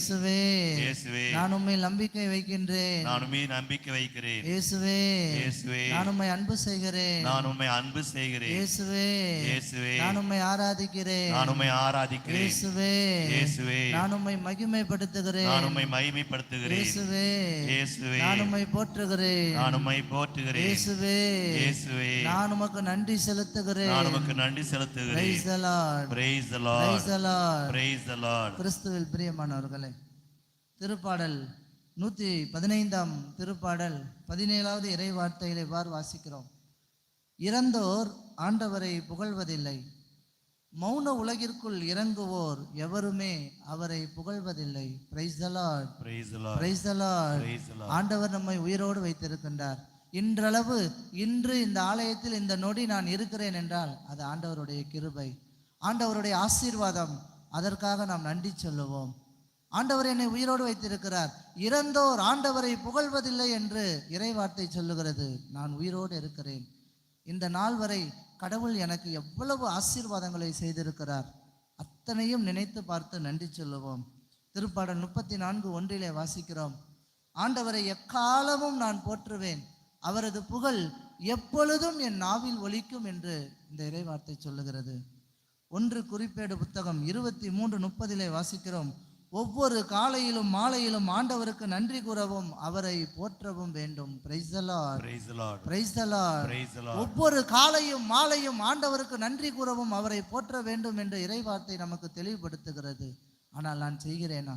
இயேசுவே இயேசுவே நான் உம்மை நம்பிக்கை வைக்கின்றேன் நான் உண்மை நம்பிக்கை வைக்கிறேன் இயேசுவே இயேசுவே நான் உம்மை அன்பு செய்கிறேன் நான் உண்மை அன்பு செய்கிறேன் இயேசுவே இயேசுவே நான் உம்மை ஆராதிக்கிறேன் நான் உண்மை ஆராதிக்கிறேன் இயேசுவே இயேசுவே நான் உம்மை மகிமைப்படுத்துகிறேன் நான் உண்மை மகிமைப்படுத்துகிறேன் இயேசுவே இயேசுவே நான் உம்மை போற்றுகிறேன் நான் உண்மை போற்றுகிறேன் இயேசுவே இயேசுவே நான் உமக்கு நன்றி செலுத்துகிறேன் நான் உமக்கு நன்றி செலுத்துகிறேன் Praise the Lord. praise the Praise lord the Lord. praise the lord கிறிஸ்துவில் பிரியமானவர்களே திருப்பாடல் நூற்றி பதினைந்தாம் திருப்பாடல் பதினேழாவது இறை வார்த்தையிலே வார் வாசிக்கிறோம். இறந்தோர் ஆண்டவரை புகழ்வதில்லை. மௌன உலகிற்குள் இறங்குவோர் எவருமே அவரை புகழ்வதில்லை. ஆண்டவர் நம்மை உயிரோடு வைத்திருக்கின்றார். இன்றளவு இன்று இந்த ஆலயத்தில் இந்த நொடி நான் இருக்கிறேன் என்றால் அது ஆண்டவருடைய கிருபை. ஆண்டவருடைய ஆசீர்வாதம். அதற்காக நாம் நன்றி சொல்லுவோம். ஆண்டவர் என்னை உயிரோடு வைத்திருக்கிறார். இறந்தோர் ஆண்டவரை புகழ்வதில்லை என்று இறைவார்த்தை சொல்லுகிறது. நான் உயிரோடு இருக்கிறேன். இந்த நாள் வரை கடவுள் எனக்கு எவ்வளவு ஆசீர்வாதங்களை செய்திருக்கிறார். அத்தனையும் நினைத்து பார்த்து நன்றி சொல்லுவோம். திருப்பாடல் முப்பத்தி நான்கு ஒன்றிலே வாசிக்கிறோம். ஆண்டவரை எக்காலமும் நான் போற்றுவேன். அவரது புகழ் எப்பொழுதும் என் நாவில் ஒலிக்கும் என்று இந்த இறைவார்த்தை சொல்லுகிறது. ஒன்று குறிப்பேடு புத்தகம் இருபத்தி மூன்று முப்பதிலே வாசிக்கிறோம். ஒவ்வொரு காலையிலும் மாலையிலும் ஆண்டவருக்கு நன்றி கூறவும் அவரை போற்றவும் வேண்டும். ஒவ்வொரு காலையும் மாலையும் ஆண்டவருக்கு நன்றி கூறவும் அவரை போற்ற வேண்டும் என்ற இறைவார்த்தை நமக்கு தெளிவுபடுத்துகிறது. ஆனால் நான் செய்கிறேனா?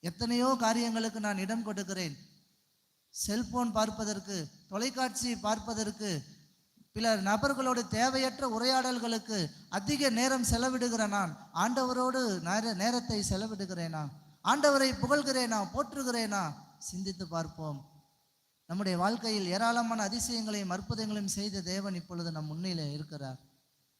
எத்தனையோ காரியங்களுக்கு நான் இடம் கொடுக்கிறேன். செல்போன் பார்ப்பதற்கு தொலைக்காட்சி பார்ப்பதற்கு பிற நபர்களோடு தேவையற்ற உரையாடல்களுக்கு அதிக நேரம் செலவிடுகிற நான் ஆண்டவரோடு நேர நேரத்தை செலவிடுகிறேனா? ஆண்டவரை புகழ்கிறேனா? போற்றுகிறேனா? சிந்தித்து பார்ப்போம். நம்முடைய வாழ்க்கையில் ஏராளமான அதிசயங்களையும் அற்புதங்களையும் செய்த தேவன் இப்பொழுது நம் முன்னிலே இருக்கிறார்.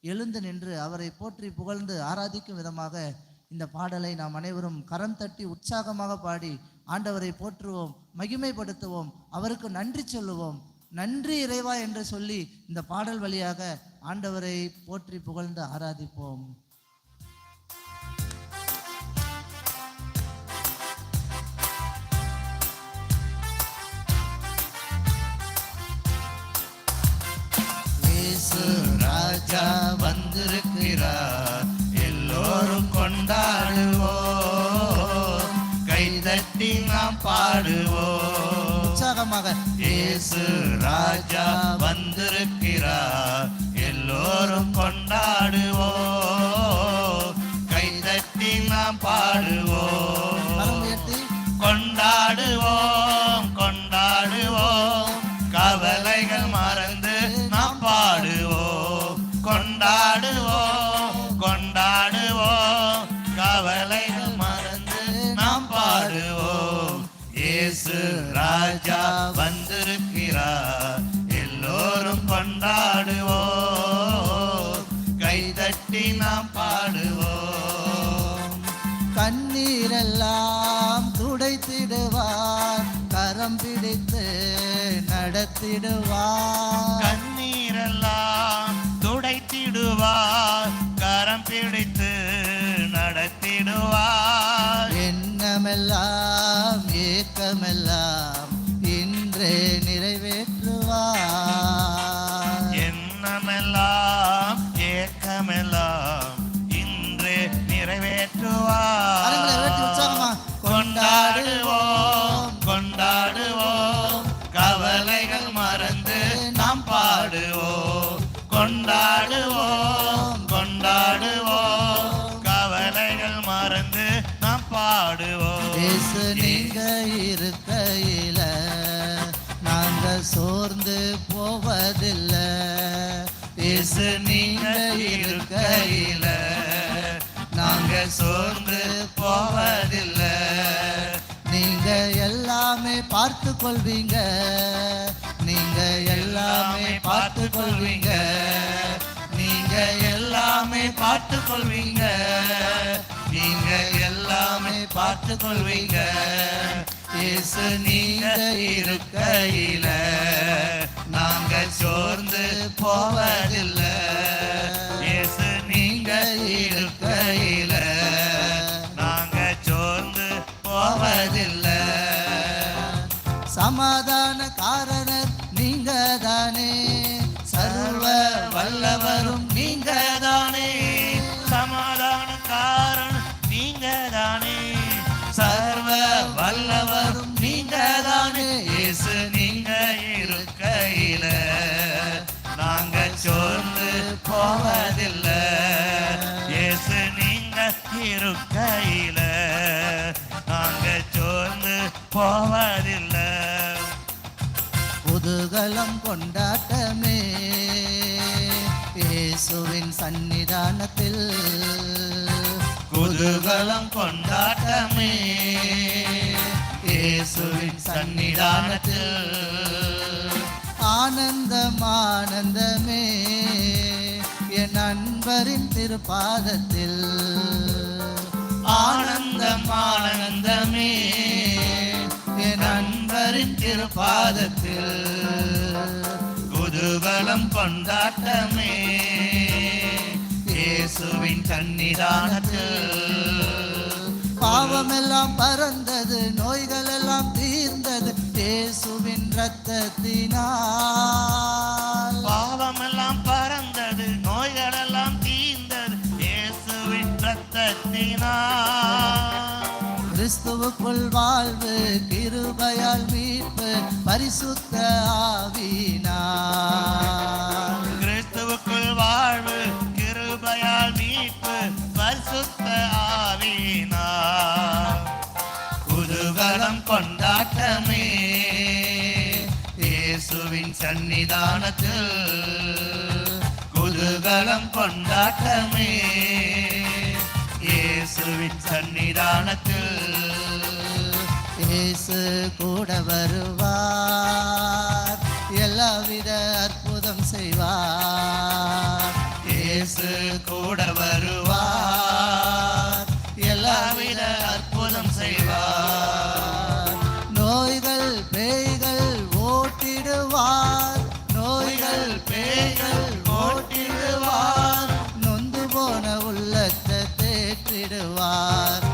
எழுந்து நின்று அவரை போற்றி புகழ்ந்து ஆராதிக்கும் விதமாக இந்த பாடலை நாம் அனைவரும் கரம் தட்டி உற்சாகமாக பாடி ஆண்டவரை போற்றுவோம் மகிமைப்படுத்துவோம் அவருக்கு நன்றி சொல்லுவோம். நன்றி இறைவா என்று சொல்லி இந்த பாடல் வழியாக ஆண்டவரை போற்றி புகழ்ந்து ஆராதிப்போம். ராஜா வந்திருக்கிறார். எல்லோரும் கொண்டாடுவோம். கைதட்டி நாம் பாடுவோம். உற்சாகமாக இயேசு ராஜா வந்திருக்கிறார். எல்லோரும் கொண்டாடுவோம் நடத்திடுவார் கண்ணீரெல்லாம் துடைத்திடுவார். கரம் பிடித்து நடத்திடுவார். எண்ணமெல்லாம் ஏக்கமெல்லாம் இன்றே நிறைவேற்றுவார். எண்ணமெல்லாம் ஏக்கமெல்லாம் இன்று. நிறைவேற்றுவார். கொண்டாடுவோம். பாடுவோம் கொண்டாடுவோம். கவலைகள் மறந்து நாம் பாடுவோம். இயேசு நீங்க இருக்கையில நாங்க சோர்ந்து போவதில்லை. இயேசு நீங்க இருக்கையில நாங்க சோர்ந்து போவதில்லை. நீங்க எல்லாமே பார்த்து கொள்வீங்க நீங்க எல்லாமே பார்த்து கொள்வீங்க நீங்க எல்லாமே பார்த்து கொள்வீங்க நீங்க எல்லாமே பார்த்து கொள்வீங்க இயேசு நீங்க இருக்கையில நாங்க சோர்ந்து போவதில்லை. இயேசு நீங்க இருக்கையில நாங்க சோர்ந்து போவதில்லை. சமாதான காரணர் நீங்க தானே சர்வ வல்லவரும் நீங்க தானே சமாதான காரணம் நீங்க தானே சர்வ வல்லவரும் நீங்க தானே இயேசு நீங்க இருக்கையில. நாங்க சோர்ந்து போவதில்லை. இயேசு நீங்க இருக்கையில. நாங்க சோர்ந்து போவதில்லை. குதூகலம் கொண்டாட்டமே. இயேசுவின் சன்னிதானத்தில் குதூகலம் கொண்டாட்டமே. இயேசுவின் சன்னிதானத்தில் ஆனந்தம் ஆனந்தமே என் அன்பரின் திருப்பாதத்தில் ஆனந்தம் ஆனந்தமே நண்பரின் திருப்பாதத்தில் குதூகலம் கொண்டாட்டமே. இயேசுவின் தன்னிதானத்தில் பாவமெல்லாம் பறந்தது நோய்கள் எல்லாம் தீர்ந்தது இயேசுவின் ரத்தத்தினால் பாவமெல்லாம் பறந்தது நோய்கள் எல்லாம் தீர்ந்தது இயேசுவின் ரத்தத்தினால் கிறிஸ்துவுக்குள் வாழ்வு கிருபையால் மீட்பு பரிசுத்த ஆவினா கிறிஸ்துவுக்குள் வாழ்வு கிருபையால் மீட்பு பரிசுத்த ஆவினா குதூகலம் கொண்டாட்டமே இயேசுவின் சன்னிதானத்தில் குதூகலம் கொண்டாட்டமே இயேசுவின் சன்னிதானத்தில் இயேசு கூட வருவார். எல்லாவித அற்புதம் செய்வார். இயேசு கூட வருவார். எல்லாவித அற்புதம் செய்வார். நோய்கள் பேய்கள் ஓட்டிடுவார். நோய்கள் பேய்கள் தேற்றிடுவார்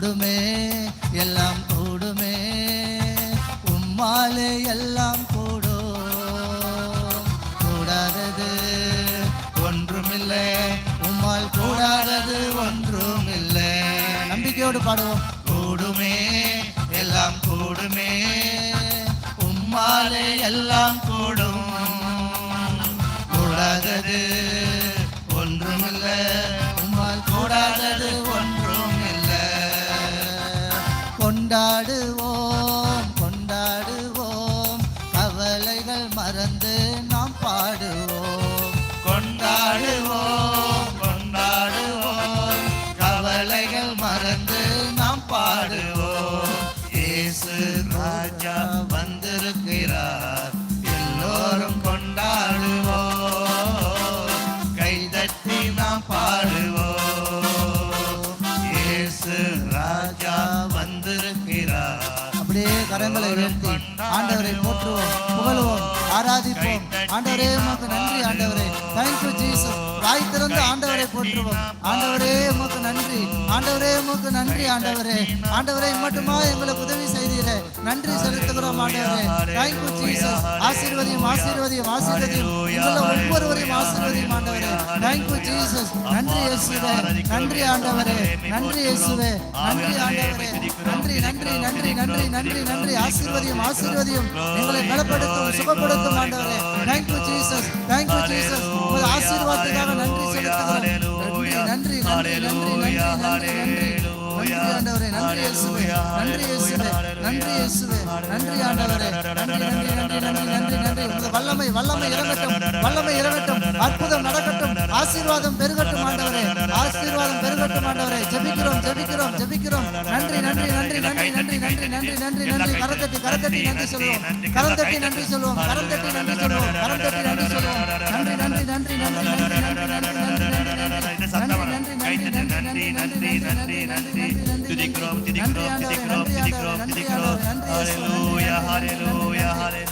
கூடுமே எல்லாம் கூடுமே உம்மாலே எல்லாம் கூடும் கூடாதது ஒன்றுமில்லை உம்மால் கூடாதது ஒன்றுமில்லை. நம்பிக்கையோடு பாடுவோம். கூடுமே எல்லாம் கூடுமே உம்மாலே எல்லாம் கூடும் கூடாதது ஒன்றுமில்லை உம்மால் கூடாதது கொண்டாடுவோம் கொண்டாடுவோம். கவலைகள் மறந்து நாம் பாடுவோம். கொண்டாடுவோம் கொண்டாடுவோம். கவலைகள் மறந்து நாம் பாடுவோம். இயேசு ராஜா வந்திருக்கிறார். உயர்த்தி ஆண்டவரை போற்றுவோம் புகழுவோம் ஆராதி ஆண்டவரே உமக்கு நன்றி ஆண்டவரே. தேங்க்யூ ஜீசஸ் வாய் திறந்து ஆண்டவரை போற்றுவோம். ஆண்டவரே உமக்கு நன்றி. ஆண்டவரே உமக்கு நன்றி ஆண்டவரே. ஆண்டவரே மட்டுமா எங்களுக்கு உதவி செய்தீரே. நன்றி செலுத்துகிறோம் ஆண்டவரே. தேங்க்யூ ஜீசஸ் ஆசீர்வதியும் ஆசீர்வதியும் ஆசீர்வதியும். ஒவ்வொருவரையும் ஆசீர்வதியும் ஆண்டவரே. தேங்க்யூ ஜீசஸ் நன்றி இயேசுவே. நன்றி ஆண்டவரே. நன்றி இயேசுவே. நன்றி ஆண்டவரே. நன்றி நன்றி நன்றி நன்றி நன்றி நன்றி. ஆசீர்வதியும் ஆசீர்வதியும். எங்களை பலப்படுத்தும் சுகப்படுத்தும் ஆண்டவரே. Thank you Jesus thank you Jesus உங்கள் ஆசீர்வாதத்துக்காக நன்றி செலுத்துகிறோம். நன்றி நன்றி நன்றி நன்றி நன்றி. ஆண்டவரே நன்றி இயேசுவே நன்றி இயேசுவே நன்றி இயேசுவே நன்றி ஆண்டவரே நன்றி நன்றி நன்றி நன்றி நன்றி நன்றி உமது வல்லமை வல்லமை இறங்கட்டும் வல்லமை இறங்கட்டும் அற்புதம் நடக்கட்டும் ஆசீர்வாதம் பெருகட்டும் ஆண்டவரே ஆசீர்வாதம் பெருகட்டும் ஆண்டவரே ஜெபிக்கிறோம் ஜெபிக்கிறோம் ஜெபிக்கிறோம் நன்றி நன்றி நன்றி நன்றி நன்றி நன்றி நன்றி நன்றி நன்றி கரந்தட்டி கரந்தட்டி நன்றி சொல்லுவோம் கரந்தட்டி நன்றி சொல்லுவோம் கரந்தட்டி நன்றி சொல்லுவோம் கரந்தட்டி நன்றி சொல்லுவோம் நன்றி நன்றி நன்றி நன்றி நன்றி நன்றி நன்றி நன்றி நன்றி நன்றி நன்றி நன்றி நன்றி நன்றி துதிக்கிறோம் துதிக்கிறோம் துதிக்கிறோம் துதிக்கிறோம் துதிக்கிறோம் ஹalleluya ஹalleluya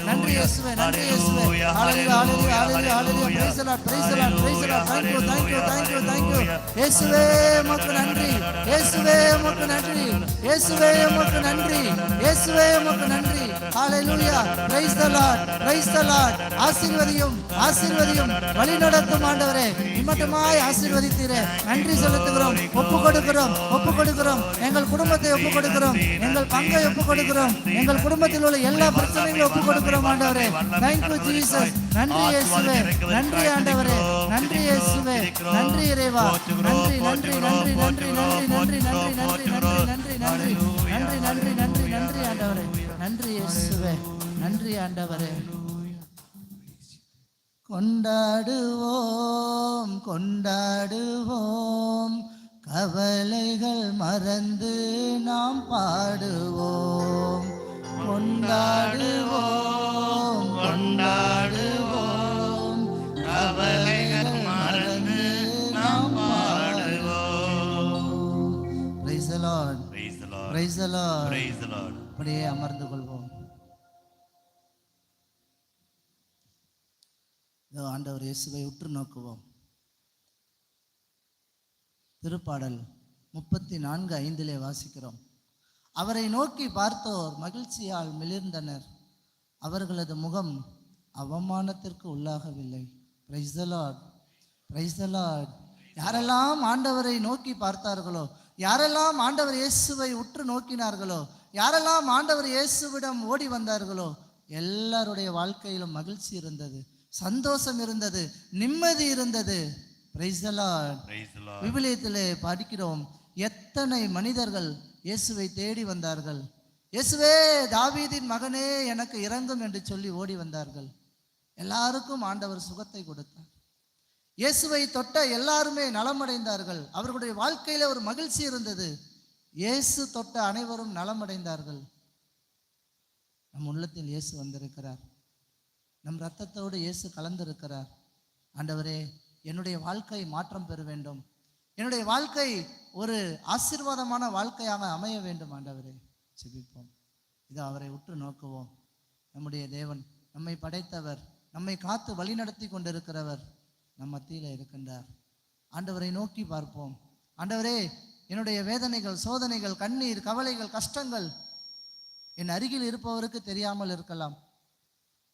நன்றி இயேசுவே நன்றி இயேசுவே ஹalleluya ஹalleluya ஹalleluya praise the lord praise the lord praise the lord thank you thank you thank you thank you இயேசுவே உமக்கு நன்றி இயேசுவே உமக்கு நன்றி இயேசுவே உமக்கு நன்றி இயேசுவே உமக்கு நன்றி ஹalleluya praise the lord praise the lord ஆசீர்வதியும் ஆசீர்வதியும் வழி நடத்தும் ஆண்டவரே. இம்மட்டுமாய் ஆசீர்வதித்தீரே. நன்றி செலுத்துகிறோம் ஒப்பு கொடுக்கிறோம் ஒப்பு கொடுக்கிறோம் எங்கள் குடும்பத்தை ஒப்பு கொடுக்கிறோம் எங்கள் பங்கை ஒப்பு கொடுக்கிறோம் எங்கள் குடும்பத்தில் உள்ள எல்லா பிரச்சனைகளும் ஒப்பு கொடுக்கிறோம் ஆண்டவரே தேங்க்யூ ஜீசஸ் நன்றி இயேசுவே நன்றி ஆண்டவரே நன்றி இயேசுவே நன்றி இறைவா நன்றி நன்றி நன்றி நன்றி நன்றி நன்றி நன்றி நன்றி நன்றி நன்றி நன்றி நன்றி நன்றி நன்றி ஆண்டவரே நன்றி இயேசுவே நன்றி ஆண்டவரே கொண்டாடுவோம் கொண்டாடுவோம். கவலைகள் மறந்து நாம் பாடுவோம். கொண்டாடுவோம் கொண்டாடுவோம். கவலைகள் மறந்து நாம் பாடுவோம். Praise the Lord. ஆண்டவர் இயேசுவை உற்று நோக்குவோம். திருப்பாடல் முப்பத்தி நான்கு ஐந்திலே வாசிக்கிறோம். அவரை நோக்கி பார்த்தோர் மகிழ்ச்சியால் மிளிர்ந்தனர். அவர்களது முகம் அவமானத்திற்கு உள்ளாகவில்லை. Praise the Lord praise the Lord யாரெல்லாம் ஆண்டவரை நோக்கி பார்த்தார்களோ யாரெல்லாம் ஆண்டவர் இயேசுவை உற்று நோக்கினார்களோ யாரெல்லாம் ஆண்டவர் இயேசுவிடம் ஓடி வந்தார்களோ எல்லாருடைய வாழ்க்கையிலும் மகிழ்ச்சி இருந்தது. சந்தோஷம் இருந்தது நிம்மதி இருந்தது. விவிலியத்திலே படிக்கிறோம் எத்தனை மனிதர்கள் இயேசுவை தேடி வந்தார்கள்? இயேசுவே தாவீதின் மகனே எனக்கு இறங்கும் என்று சொல்லி ஓடி வந்தார்கள். எல்லாருக்கும் ஆண்டவர் சுகத்தை கொடுத்தார். இயேசுவை தொட்ட எல்லாருமே நலமடைந்தார்கள். அவர்களுடைய வாழ்க்கையில ஒரு மகிழ்ச்சி இருந்தது. இயேசு தொட்ட அனைவரும் நலமடைந்தார்கள். நம் உள்ளத்தில் இயேசு வந்திருக்கிறார். நம் ரத்தத்தோடு இயேசு கலந்திருக்கிறார். ஆண்டவரே என்னுடைய வாழ்க்கை மாற்றம் பெற வேண்டும். என்னுடைய வாழ்க்கை ஒரு ஆசீர்வாதமான வாழ்க்கையாக அமைய வேண்டும் ஆண்டவரே. செபிப்போம் இது அவரை உற்று நோக்குவோம். நம்முடைய தேவன் நம்மை படைத்தவர் நம்மை காத்து வழிநடத்தி கொண்டிருக்கிறவர் நம் மத்தியில் இருக்கின்றார். ஆண்டவரை நோக்கி பார்ப்போம். ஆண்டவரே என்னுடைய வேதனைகள் சோதனைகள் கண்ணீர் கவலைகள் கஷ்டங்கள் என் அருகில் இருப்பவருக்கு தெரியாமல் இருக்கலாம்.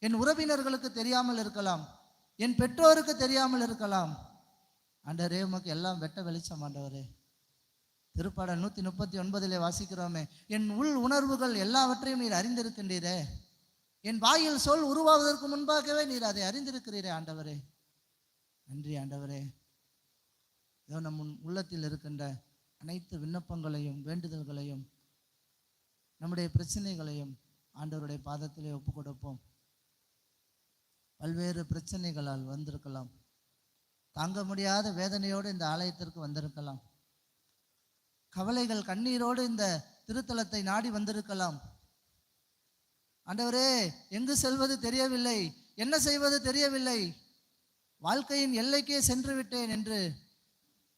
என் உறவினர்களுக்கு தெரியாமல் இருக்கலாம். என் பெற்றோருக்கு தெரியாமல் இருக்கலாம். ஆண்டவரே உமக்கு எல்லாம் வெட்ட வெளிச்சம் ஆண்டவரே. திருப்பாடல் நூற்றி முப்பத்தி ஒன்பதிலே வாசிக்கிறோமே என் உள் உணர்வுகள் எல்லாவற்றையும் நீர் அறிந்திருக்கின்றீரே. என் வாயில் சொல் உருவாவதற்கு முன்பாகவே நீர் அதை அறிந்திருக்கிறீரே ஆண்டவரே. நன்றி ஆண்டவரே. இதோ நம் உள்ளத்தில் இருக்கின்ற அனைத்து விண்ணப்பங்களையும் வேண்டுதல்களையும் நம்முடைய பிரச்சனைகளையும் ஆண்டவருடைய பாதத்திலே ஒப்பு கொடுப்போம் பல்வேறு பிரச்சனைகளால் வந்திருக்கலாம். தாங்க முடியாத வேதனையோடு இந்த ஆலயத்திற்கு வந்திருக்கலாம். கவலைகள் கண்ணீரோடு இந்த திருத்தலத்தை நாடி வந்திருக்கலாம். ஆண்டவரே எங்கு செல்வது தெரியவில்லை. என்ன செய்வது தெரியவில்லை. வாழ்க்கையின் எல்லைக்கே சென்று விட்டேன் என்று.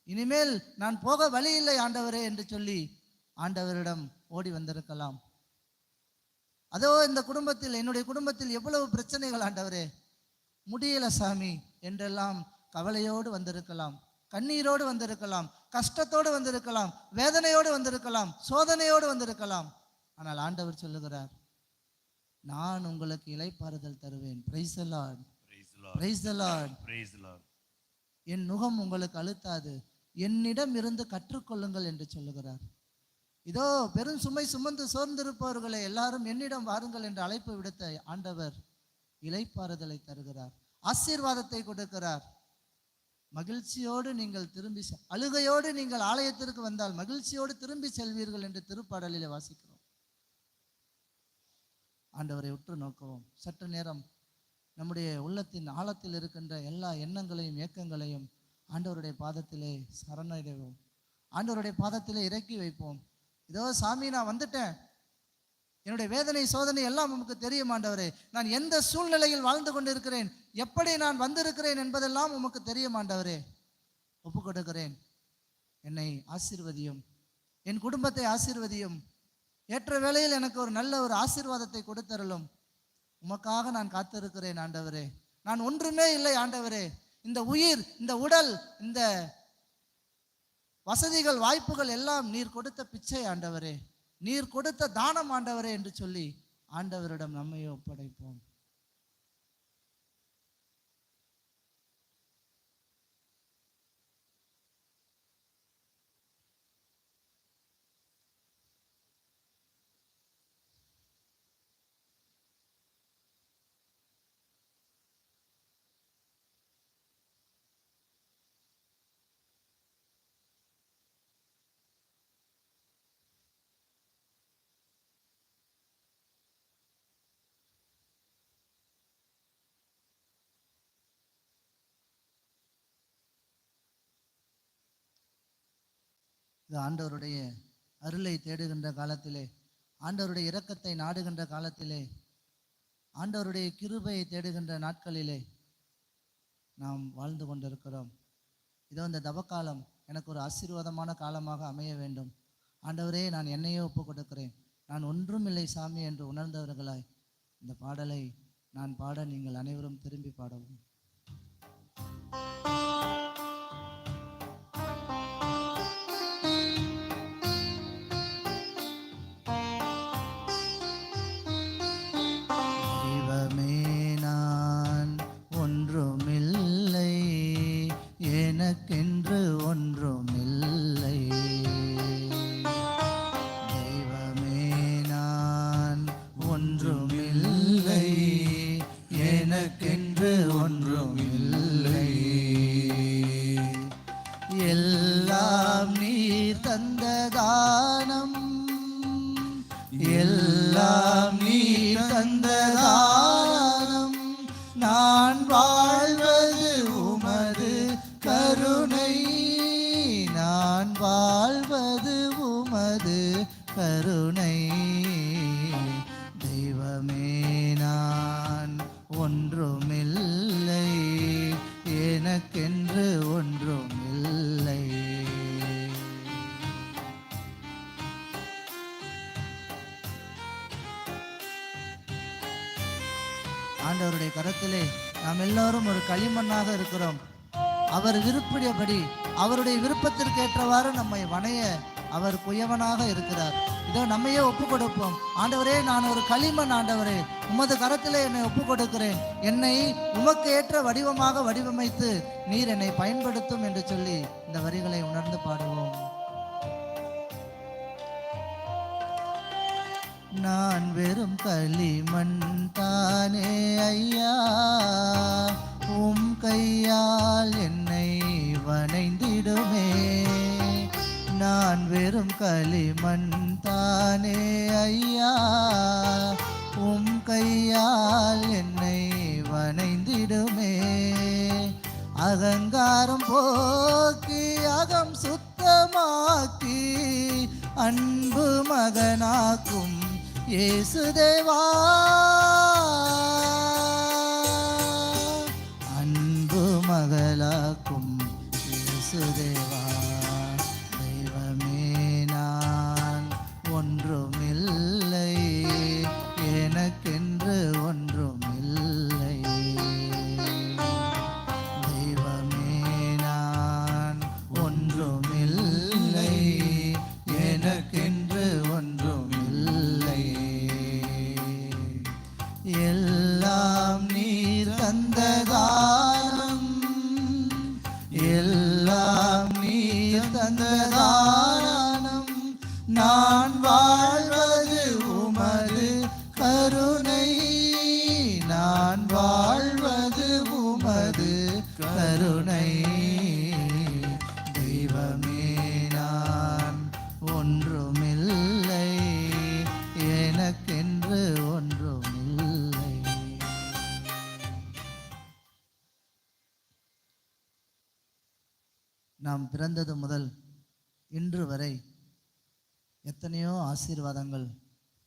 இனிமேல் நான் போக வழி இல்லை ஆண்டவரே என்று சொல்லி ஆண்டவரிடம் ஓடி வந்திருக்கலாம். அதோ இந்த குடும்பத்தில் என்னுடைய குடும்பத்தில் எவ்வளவு பிரச்சனைகள் ஆண்டவரே. முடியல சாமி என்றெல்லாம் கவலையோடு வந்திருக்கலாம். கண்ணீரோடு வந்திருக்கலாம். கஷ்டத்தோடு வந்திருக்கலாம். வேதனையோடு வந்திருக்கலாம். சோதனையோடு வந்திருக்கலாம். ஆனால் ஆண்டவர் சொல்லுகிறார் நான் உங்களுக்கு இலைப்பாறுதல் தருவேன். Praise the Lord praise the lord. Praise the Lord praise the lord. என் நுகம் உங்களுக்கு அழுத்தாது. என்னிடம் இருந்து கற்றுக்கொள்ளுங்கள் என்று சொல்லுகிறார். இதோ பெரும் சுமை சுமந்து சோர்ந்திருப்பவர்களை எல்லாரும் என்னிடம் வாருங்கள் என்று அழைப்பு விடுத்த ஆண்டவர் இலைப்பாறுதலை தருகிறார். ஆசீர்வாதத்தை கொடுக்கிறார். மகிழ்ச்சியோடு நீங்கள் திரும்பி அழுகையோடு நீங்கள் ஆலயத்திற்கு வந்தால் மகிழ்ச்சியோடு திரும்பி செல்வீர்கள் என்று திருப்பாடலிலே வாசிக்கிறோம். ஆண்டவரை உற்று நோக்கவும். சற்று நேரம் நம்முடைய உள்ளத்தின் ஆழத்தில் இருக்கின்ற எல்லா எண்ணங்களையும் ஏக்கங்களையும் ஆண்டவருடைய பாதத்திலே சரணடைவோம் ஆண்டவருடைய பாதத்திலே இறக்கி வைப்போம். இதோ சாமி நான் வந்துட்டேன். என்னுடைய வேதனை சோதனை எல்லாம் உமக்கு தெரியும் ஆண்டவரே. நான் எந்த சூழ்நிலையில் வாழ்ந்து கொண்டிருக்கிறேன் எப்படி நான் வந்திருக்கிறேன் என்பதெல்லாம் உமக்கு தெரியும் ஆண்டவரே. ஒப்பு கொடுக்கிறேன் என்னை ஆசீர்வதியும். என் குடும்பத்தை ஆசீர்வதியும். ஏற்ற வேளையில் எனக்கு ஒரு நல்ல ஒரு ஆசீர்வாதத்தை கொடுத்தருளும். உமக்காக நான் காத்திருக்கிறேன் ஆண்டவரே. நான் ஒன்றுமே இல்லை ஆண்டவரே. இந்த உயிர் இந்த உடல் இந்த வசதிகள் வாய்ப்புகள் எல்லாம் நீர் கொடுத்த பிச்சை ஆண்டவரே. நீர் கொடுத்த தானம் ஆண்டவரே என்று சொல்லி ஆண்டவரிடம் நம்மை ஒப்படைப்போம். ஆண்டவருடைய அருளை தேடுகின்ற காலத்திலே ஆண்டவருடைய இரக்கத்தை நாடுகின்ற காலத்திலே ஆண்டவருடைய கிருபையை தேடுகின்ற நாட்களிலே நாம் வாழ்ந்து கொண்டிருக்கிறோம். இதோ இந்த தவக்காலம் எனக்கு ஒரு ஆசீர்வாதமான காலமாக அமைய வேண்டும். ஆண்டவரே நான் என்னையே ஒப்பு கொடுக்கிறேன் நான் ஒன்றும் இல்லை சாமி என்று உணர்ந்தவர்களாய் இந்த பாடலை நான் பாட நீங்கள் அனைவரும் திரும்பி பாடவும். நாம் எல்லாரும் ஒரு களிமண்ணாக இருக்கிறோம். அவர் விருப்படியபடி அவருடைய விருப்பத்திற்கு ஏற்றவாறு நம்மை வணைய அவர் குயவனாக இருக்கிறார். இதோ நம்மையே ஒப்பு கொடுப்போம் ஆண்டவரே நான் ஒரு களிமண் ஆண்டவரே. உமது கரத்திலே என்னை ஒப்பு கொடுக்கிறேன் என்னை உமக்கு ஏற்ற வடிவமாக வடிவமைத்து நீர் என்னை பயன்படுத்தும் என்று சொல்லி இந்த வரிகளை உணர்ந்து பாடுவோம். நான் வெறும் களிமண் தானே ஐயா. உம் கையால் என்னை வணைந்திடுமே. நான் வெறும் களிமண் தானே ஐயா. உம் கையால் என்னை வணைந்திடுமே. அகங்காரம் போக்கி அகம் சுத்தமாக்கி அன்பு மகனாக்கும் இயேசுதேவா. பிறந்தது முதல் இன்று வரை எத்தனையோ ஆசீர்வாதங்கள்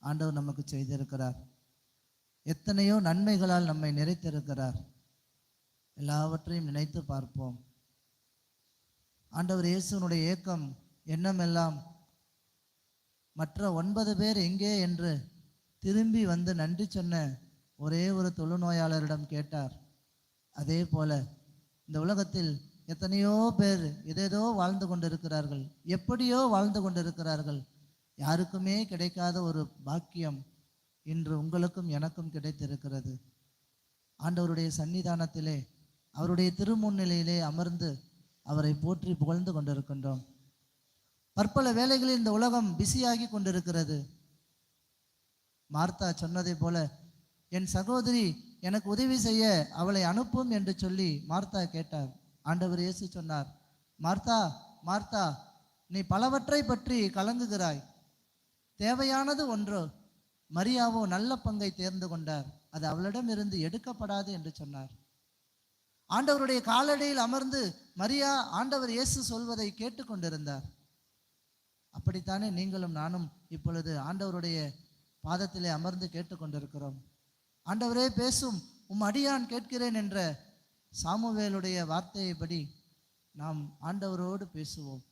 ஆண்டவர் நமக்கு செய்திருக்கிறார். எத்தனையோ நன்மைகளால் நம்மை நிறைத்திருக்கிறார். எல்லாவற்றையும் நினைத்து பார்ப்போம். ஆண்டவர் இயேசுனுடைய ஏக்கம் எண்ணமெல்லாம் மற்ற ஒன்பது பேர் எங்கே என்று திரும்பி வந்து நன்றி சொன்ன ஒரே ஒரு தொழுநோயாளரிடம் கேட்டார். அதே போல இந்த உலகத்தில் எத்தனையோ பேர் எதேதோ வாழ்ந்து கொண்டிருக்கிறார்கள். எப்படியோ வாழ்ந்து கொண்டிருக்கிறார்கள். யாருக்குமே கிடைக்காத ஒரு பாக்கியம் இன்று உங்களுக்கும் எனக்கும் கிடைத்திருக்கிறது. ஆண்டவருடைய சன்னிதானத்திலே அவருடைய திருமுன்னிலையிலே அமர்ந்து அவரை போற்றி புகழ்ந்து கொண்டிருக்கின்றோம். பற்பல வேலைகளில் இந்த உலகம் பிஸியாகி கொண்டிருக்கிறது. மார்த்தா சொன்னதை போல என் சகோதரி எனக்கு உதவி செய்ய அவளை அனுப்பும் என்று சொல்லி மார்த்தா கேட்டார். ஆண்டவர் இயேசு சொன்னார் மார்த்தா மார்த்தா நீ பலவற்றை பற்றி கலங்குகிறாய். தேவையானது ஒன்றோ மரியாவோ நல்ல பங்கை தேர்ந்து கொண்டார். அது அவளிடம் இருந்து எடுக்கப்படாது என்று சொன்னார். ஆண்டவருடைய காலடியில் அமர்ந்து மரியா ஆண்டவர் இயேசு சொல்வதை கேட்டுக்கொண்டிருந்தார் அப்படித்தானே நீங்களும் நானும் இப்பொழுது ஆண்டவருடைய பாதத்திலே அமர்ந்து கேட்டுக்கொண்டிருக்கிறோம் ஆண்டவரே பேசும் உம் அடியான் கேட்கிறேன் என்ற சாமுவேலுடைய வார்த்தையைப்படி நாம் ஆண்டவரோடு பேசுவோம்.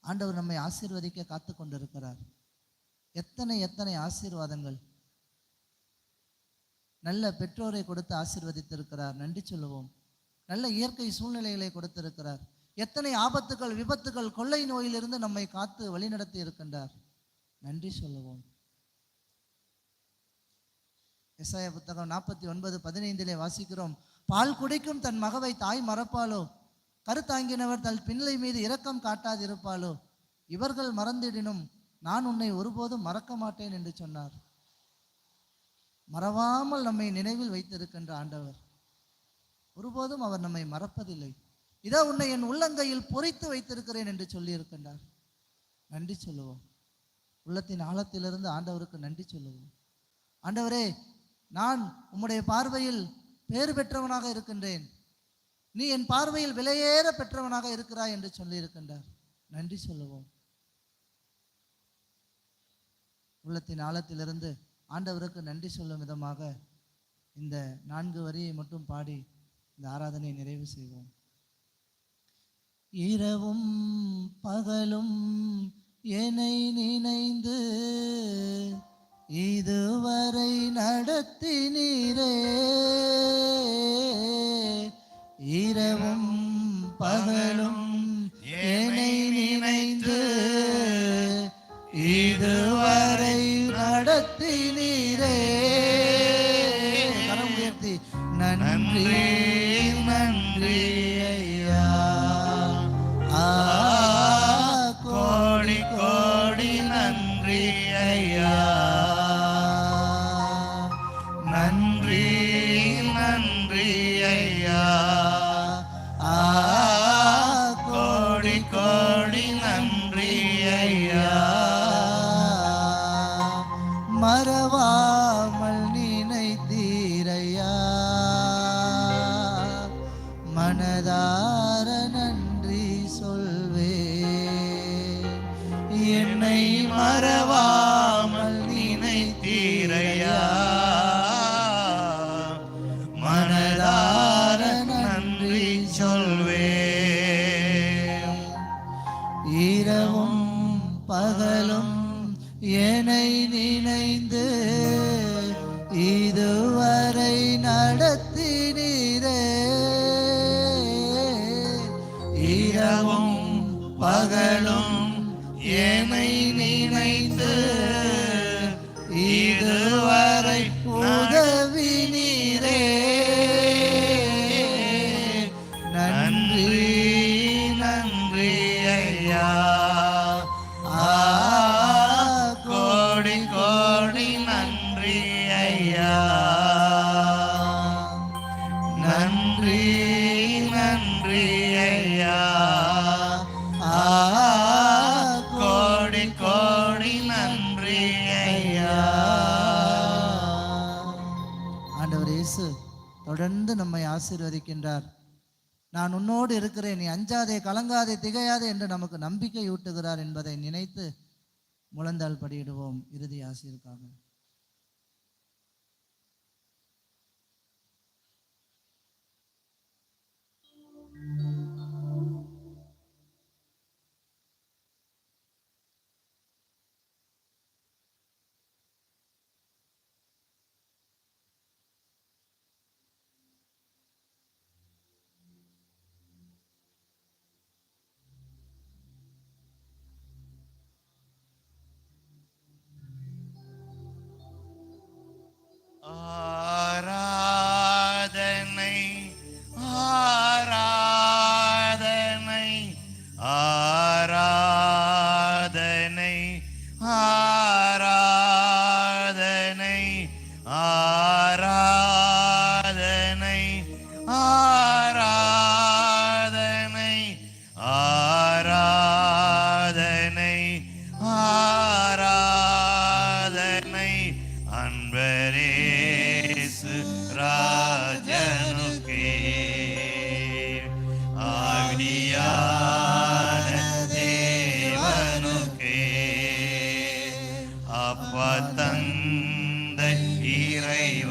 ஆண்டவர் நம்மை ஆசீர்வதிக்க காத்து கொண்டிருக்கிறார். எத்தனை எத்தனை ஆசீர்வாதங்கள். நல்ல பெற்றோரை கொடுத்து ஆசீர்வதித்திருக்கிறார். நன்றி சொல்லுவோம். நல்ல இயற்கை சூழ்நிலைகளை கொடுத்திருக்கிறார். எத்தனை ஆபத்துகள் விபத்துகள் கொள்ளை நோயிலிருந்து நம்மை காத்து வழிநடத்தி இருக்கின்றார். நன்றி சொல்லுவோம். எஸ்ஐய புத்தகம் நாற்பத்தி ஒன்பது பதினைந்திலே வாசிக்கிறோம். பால் குடிக்கும் தன் மகவை தாய் மறப்பாளோ? கருத்தாங்கினவர் தன் பிள்ளை மீது இரக்கம் காட்டாதிருப்பாளோ? இவர்கள் மறந்திடினும் நான் உன்னை ஒருபோதும் மறக்க மாட்டேன் என்று சொன்னார். மறவாமல் நம்மை நினைவில் வைத்திருக்கின்ற ஆண்டவர். ஒருபோதும் அவர் நம்மை மறப்பதில்லை. இதோ உன்னை என் உள்ளங்கையில் பொறித்து வைத்திருக்கிறேன் என்று சொல்லியிருக்கின்றார். நன்றி சொல்லுவோம். உள்ளத்தின் ஆழத்திலிருந்து ஆண்டவருக்கு நன்றி சொல்லுவோம். ஆண்டவரே நான் உம்முடைய பார்வையில் பேறு பெற்றவனாக இருக்கின்றேன். நீ என் பார்வையில் விலையேற பெற்றவனாக இருக்கிறாய் என்று சொல்லியிருக்கின்றார். நன்றி சொல்லுவோம். உள்ளத்தின் ஆழத்திலிருந்து ஆண்டவருக்கு நன்றி சொல்லும் விதமாக இந்த நான்கு வரியை மட்டும் பாடி இந்த ஆராதனையை நிறைவு செய்வோம். இரவும் பகலும் என்னை நினைந்து இதுவரை நடத்தி நீரே இரவும் பகலும் என்னை நினைந்து இதுவரை நடத்தி நீரே உயர்த்தி நன்றி. தொடர்ந்து நம்மை ஆசீர்வதிக்கின்றார். நான் உன்னோடு இருக்கிறேன் நீ அஞ்சாதே கலங்காதே திகையாதே என்று நமக்கு நம்பிக்கை ஊட்டுகிறார் என்பதை நினைத்து முழந்தால் படியிடுவோம். இறுதி ஆசிரியருக்காக